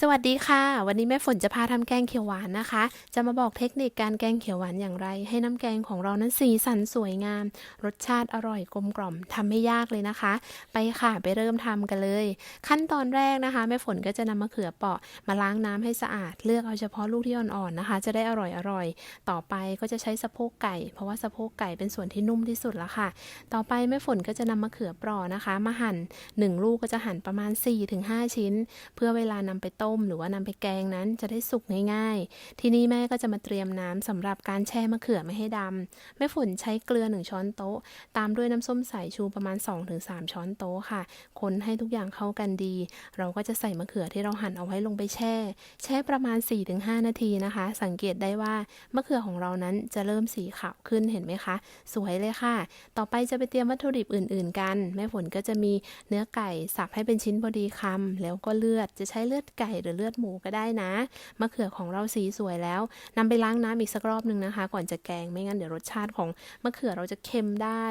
สวัสดีค่ะ วันนี้แม่ฝนจะพาทำแกงเขียวหวานนะคะ จะมาบอกเทคนิคการแกงเขียวหวานอย่างไร ให้น้ำแกงของเรานั้นสีสันสวยงาม รสชาติอร่อยกลมกล่อมทำไม่ยากเลยนะคะ ไปค่ะไปเริ่มทำกันเลย ขั้นตอนแรกนะคะ แม่ฝนก็จะนำมะเขือเปราะมาล้างน้ำให้สะอาด เลือกเอาเฉพาะลูกที่อ่อนๆนะคะ จะได้อร่อยอร่อย ต่อไปก็จะใช้สะโพกไก่ เพราะว่าสะโพกไก่เป็นส่วนที่นุ่มที่สุดแล้วค่ะ ต่อไปแม่ฝนก็จะนำมะเขือเปราะนะคะ มาหั่นหนึ่งลูกก็จะหั่นประมาณ 4-5 ชิ้น เพื่อเวลานำไปต้ม้ม หรือว่านำไปแกงนั้นจะได้สุกง่ายๆ ทีนี้แม่ก็จะมาเตรียมน้ำสำหรับการแช่มะเขือไม่ให้ดำแม่ฝนใช้เกลือ 1 ช้อนโต๊ะ ตามด้วยน้ำส้มสายชูประมาณ 2-3 ช้อนโต๊ะค่ะ คนให้ทุกอย่างเข้ากันดี เราก็จะใส่มะเขือที่เราหั่นเอาไว้ลงไปแช่ แช่ประมาณ 4-5 นาทีนะคะ สังเกตได้ว่ามะเขือของเรานั้นจะเริ่มสีขาวขึ้นเห็นไหมคะ สวยเลยค่ะ ต่อไปจะไปเตรียมวัตถุดิบอื่น ๆ กัน แม่ฝนก็จะมีเนื้อไก่สับให้เป็นชิ้นพอดีคำแล้วก็เลือดจะใช้เลือดไก่หรือเลือดหมูก็ได้นะ มะเขือของเราสีสวยแล้วนำไปล้างน้ำอีกสักรอบหนึ่งนะคะ ก่อนจะแกงไม่งั้นเดี๋ยวรสชาติของมะเขือเราจะเค็มได้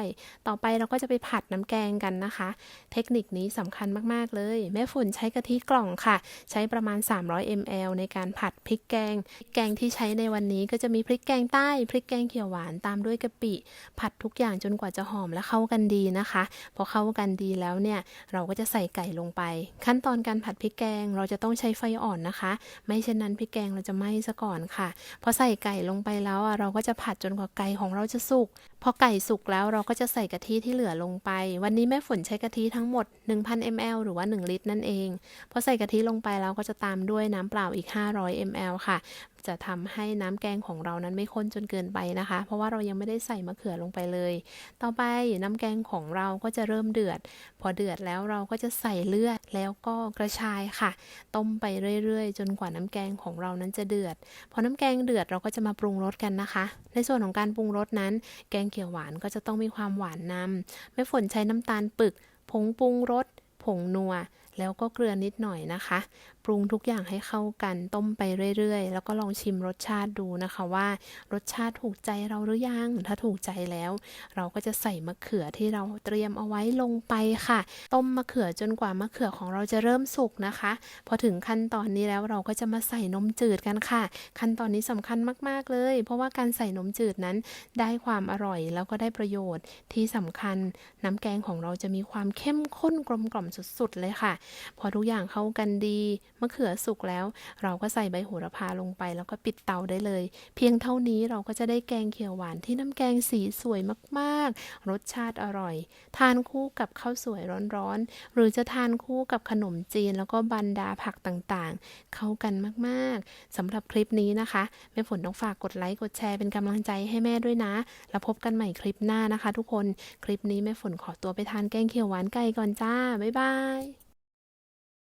ต่อไปเราก็จะไปผัดน้ำแกงกันนะคะ เทคนิคนี้สำคัญมากๆเลย แม่ฝุ่นใช้กะทิกล่องค่ะ ใช้ประมาณ 300 ml ในการผัดพริกแกงพริกแกงที่ใช้ในวันนี้ก็จะมีพริกแกงใต้พริกแกงเขียวหวานตามด้วยกะปิ ผัดทุกอย่างจนกว่าจะหอมและเข้ากันดีนะคะ พอเข้ากันดีแล้วเนี่ยเราก็จะใส่ไก่ลงไป ขั้นตอนการผัดพริกแกงเราจะต้องใช้ไฟอ่อนนะคะ ไม่เช่นนั้นพริกแกงเราจะไหม้ซะก่อนค่ะ พอใส่ไก่ลงไปแล้วอะเราก็จะผัดจนกว่าไก่ของเราจะสุก พอไก่สุกแล้วเราก็จะใส่กะทิที่เหลือลงไป วันนี้แม่ฝนใช้กะทิทั้งหมด 1,000 ml หรือว่า 1 ลิตรนั่นเอง พอใส่กะทิลงไปแล้วก็จะตามด้วยน้ำเปล่าอีก 500 ml ค่ะ จะทำให้น้ำแกงของเรานั้นไม่ข้นจนเกินไปนะคะ เพราะว่าเรายังไม่ได้ใส่มะเขือลงไปเลย ต่อไปน้ำแกงของเราก็จะเริ่มเดือด พอเดือดแล้วเราก็จะใส่เลือดแล้วก็กระชายค่ะ ต้มไปเรื่อยๆ จนกว่าน้ำแกงของเรานั้นจะเดือด พอน้ำแกงเดือดเราก็จะมาปรุงรสกันนะคะ ในส่วนของการปรุงรสนั้น แกงเขียวหวานก็จะต้องมีความหวานนำแม่ฝนใช้น้ำตาลปึก ผงปรุงรสผงนัว แล้วก็เกลือนิดหน่อยนะคะ ปรุงทุกอย่างให้เข้ากันต้มไปเรื่อยๆ แล้วก็ลองชิมรสชาติดูนะคะว่า รสชาติถูกใจเราหรือยัง ถ้าถูกใจแล้ว เราก็จะใส่มะเขือที่เราเตรียมเอาไว้ลงไปค่ะ ต้มมะเขือจนกว่ามะเขือของเราจะเริ่มสุกนะคะ พอถึงขั้นตอนนี้แล้วเราก็จะมาใส่นมจืดกันค่ะ ขั้นตอนนี้สำคัญมากๆเลย เพราะว่าการใส่นมจืดนั้นได้ความอร่อยแล้วก็ได้ประโยชน์ที่สำคัญ น้ำแกงของเราจะมีความเข้มข้นกลมกล่อมสุดๆเลยค่ะพอทุกอย่างเข้ากันดีมะเขือสุกแล้ว เราก็ใส่ใบโหระพาลงไป แล้วก็ปิดเตาได้เลย เพียงเท่านี้เราก็จะได้แกงเขียวหวานที่น้ำแกงสีสวยมากๆ รสชาติอร่อย ทานคู่กับข้าวสวยร้อนๆ หรือจะทานคู่กับขนมจีน แล้วก็บรรดาผักต่างๆ เข้ากันมากๆสำหรับคลิปนี้นะคะแม่ฝนต้องฝากกดไลค์กดแชร์เป็นกำลังใจให้แม่ด้วยนะ แล้วพบกันใหม่คลิปหน้านะคะ ทุกคนคลิปนี้แม่ฝนขอตัวไปทานแกงเขียวหวานไก่ก่อนจ้าบ๊ายบาย